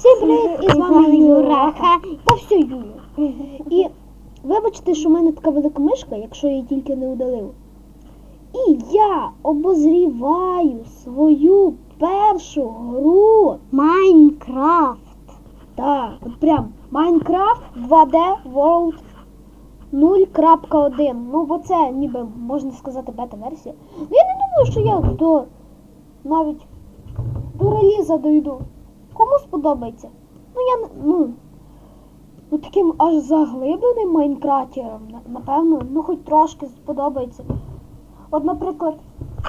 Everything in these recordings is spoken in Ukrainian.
Всім привіт! І з вами Юраха. Та все Юля. І вибачте, що в мене така велика мишка, якщо я її тільки не удалив. І я обозріваю свою першу гру. Майнкрафт. Так, от прям Minecraft 2D World 0.1. Ну, бо це ніби можна сказати бета-версія. Ну я не думаю, що я до навіть до реліза дойду. Кому сподобається? Ну я ну, ну таким аж заглибленим майнкрафтером, напевно, ну хоч трошки сподобається. От, наприклад,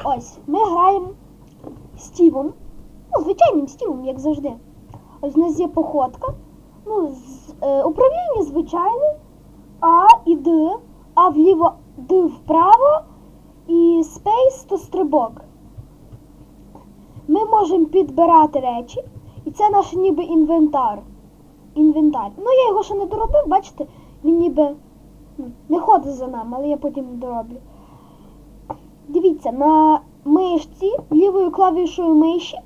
ось, ми граємо Стівом. Ну, звичайним Стівом, як завжди. Ось у нас є походка. Ну, з, е, управління звичайне. А і Д, а вліво Д вправо і спейс то стрибок. Ми можемо підбирати речі, це наш ніби інвентар. Інвентар. Ну, я його ще не доробив, бачите, він ніби ну, не ходить за нами, але я потім дороблю. Дивіться, на мишці, лівою клавішою миші,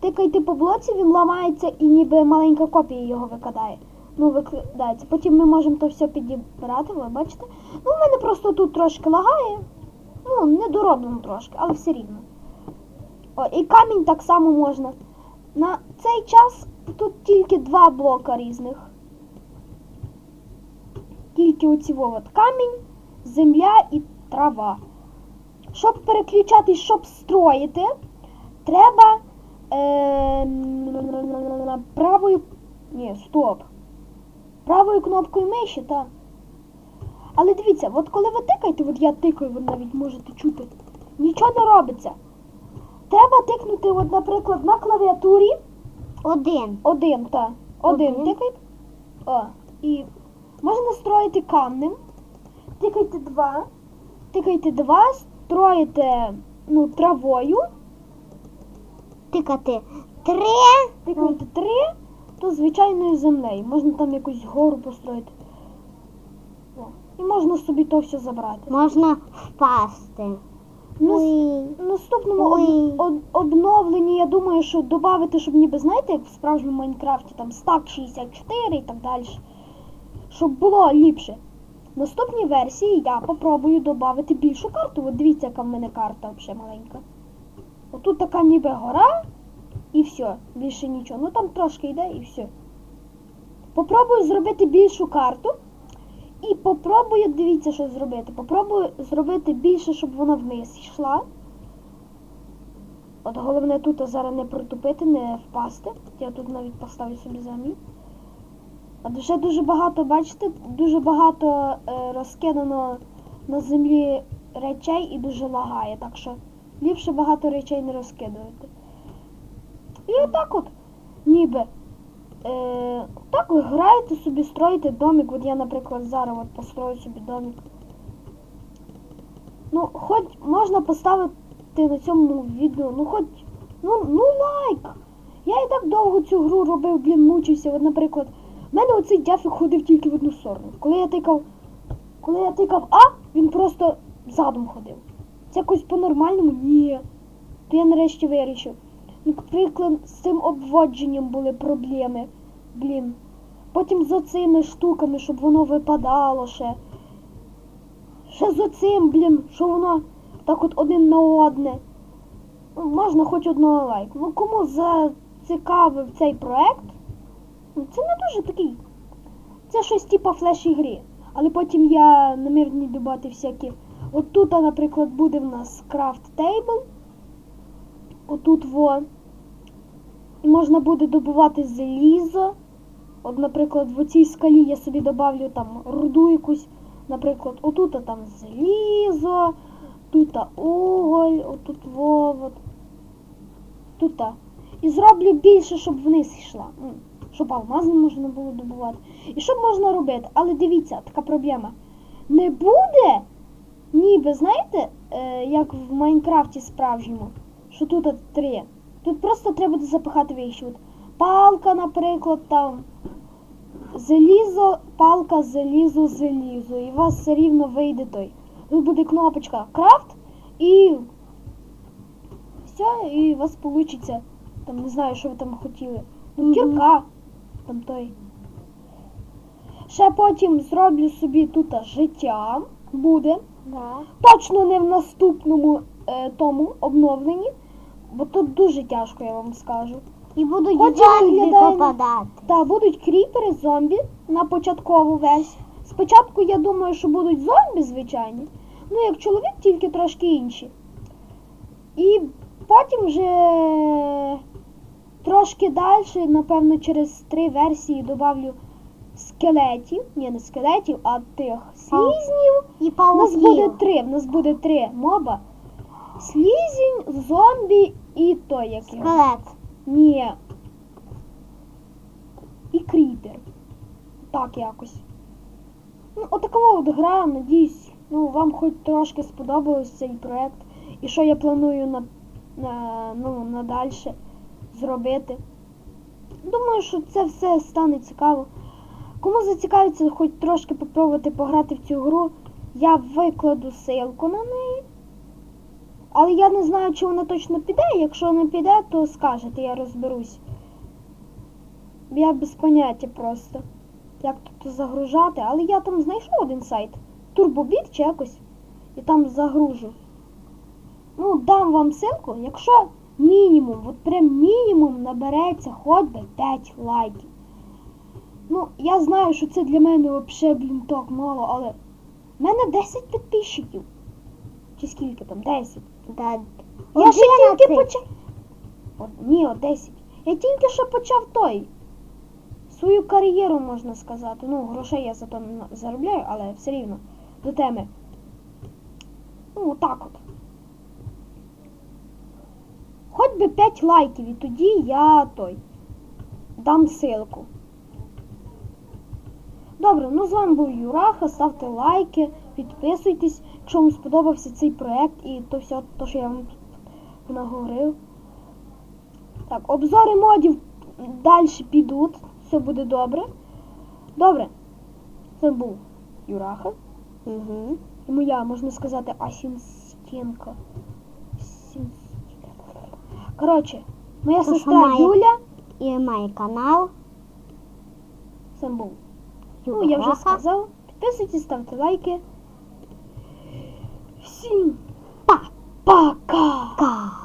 тикайте по блоці, він ламається і ніби маленька копія його викидає. Ну, викидається. Потім ми можемо то все підібрати, ви бачите. Ну, в мене просто тут трошки лагає. Ну, не дороблено трошки, але все рівно. О, і камінь так само можна. На цей час тут тільки два блока різних. Тільки оці от камінь, земля і трава. Щоб переключатись, щоб строїти, треба е, правою. Ні, стоп. Правою кнопкою миші, так. Але дивіться, от коли ви тикаєте, от я тикаю, ви навіть можете чути, нічого не робиться. Треба тикнути, от, наприклад, на клавіатурі Один. один, так. Один, Один. тикайте. О, і можна настроїти камнем. Тикайте два. Тикайте два, строїте ну, травою. Тикати. Три. Тикайте три, то звичайною землею. Можна там якусь гору построїти. О, і можна собі то все забрати. Можна впасти. Ну. В наступному Ой. об, об, обновленні, я думаю, що додати, щоб ніби, знаєте, як в справжньому Майнкрафті, там стак 64 і так далі. Щоб було ліпше. В наступній версії я попробую додати більшу карту. От дивіться, яка в мене карта взагалі маленька. Отут така ніби гора і все. Більше нічого. Ну там трошки йде і все. Попробую зробити більшу карту. І попробую, дивіться, що зробити. Попробую зробити більше, щоб вона вниз йшла. От головне тут зараз не протупити, не впасти. Я тут навіть поставлю собі замін. А вже дуже багато, бачите, дуже багато е, розкидано на землі речей і дуже лагає. Так що ліпше багато речей не розкидувати. І отак от, ніби. Е, так ви граєте собі, строїте домик. От я, наприклад, зараз от построю собі домик. Ну, хоч можна поставити на цьому відео, ну хоч, ну, ну лайк. Я і так довго цю гру робив, блін, мучився. От, наприклад, в мене оцей дяфік ходив тільки в одну сторону. Коли я тикав, коли я тикав А, він просто задом ходив. Це якось по-нормальному? Ні. То я нарешті вирішив. Наприклад, з цим обводженням були проблеми. Блін. Потім з оцими штуками, щоб воно випадало ще. Ще з оцим, блін, що воно так от один на одне. Можна хоч одного лайку. Ну кому зацікавив цей проект, ну, це не дуже такий. Це щось типа флеш ігри. Але потім я намірний додати всякі. От тут, наприклад, буде в нас крафт тейбл. Отут во. І можна буде добувати залізо. От, наприклад, в цій скалі я собі добавлю там руду якусь. Наприклад, отут там залізо, тут уголь, отут во, от. Тут. І зроблю більше, щоб вниз йшла. Щоб алмази можна було добувати. І що можна робити? Але дивіться, така проблема. Не буде, ніби, знаєте, е, як в Майнкрафті справжньому, що тут три. Тут просто треба буде запихати вещі. От палка, наприклад, там. Залізо, палка, залізо, залізо. І у вас все рівно вийде той. Тут буде кнопочка крафт і все, і у вас вийде. Там не знаю, що ви там хотіли. Ну, кірка. там той. Ще потім зроблю собі тут життя буде. Да. Точно не в наступному е, тому обновленні, бо тут дуже тяжко, я вам скажу. І будуть Хоч зомбі попадати. Та будуть кріпери, зомбі на початкову версію. Спочатку я думаю, що будуть зомбі звичайні. Ну, як чоловік, тільки трошки інші. І потім вже трошки далі, напевно, через три версії добавлю скелетів. Ні, не скелетів, а тих слізнів. І У нас буде три, в нас буде три моба. Слізінь, зомбі і той як його. Скелет. Ні. І кріпер. Так якось. Ну, отакова от гра, надіюсь, ну, вам хоч трошки сподобався цей проект. І що я планую на, на, ну, надальше зробити. Думаю, що це все стане цікаво. Кому зацікавиться хоч трошки попробувати пограти в цю гру, я викладу ссылку на неї. Але я не знаю, чи вона точно піде. Якщо не піде, то скажете, я розберусь. Я без поняття просто. Як тут загружати, але я там знайшов один сайт. Турбобіт чи якось. І там загружу. Ну, дам вам ссылку, якщо мінімум, от прям мінімум набереться хоч би 5 лайків. Ну, я знаю, що це для мене взагалі, блін, так мало, але в мене 10 підписчиків. Чи скільки там? 10. Да. Я ще тільки почав. О, ні, о 10. Я тільки що почав той. Свою кар'єру, можна сказати. Ну, грошей я за то не заробляю, але все рівно до теми. Ну, так от. Хоч би 5 лайків, і тоді я той. Дам ссылку. Добре, ну з вами був Юраха. Ставте лайки, підписуйтесь, якщо вам сподобався цей проект і то все, то, що я вам тут наговорив. Так, обзори модів далі підуть, все буде добре. Добре. Це був Юраха. Угу. І моя, можна сказати, асістентка. Асін- Коротше, моя сестра має- Юля. І мій канал. Це був. Ну, я вже сказав. Підписуйтесь, ставте лайки. 新爸爸嘎嘎。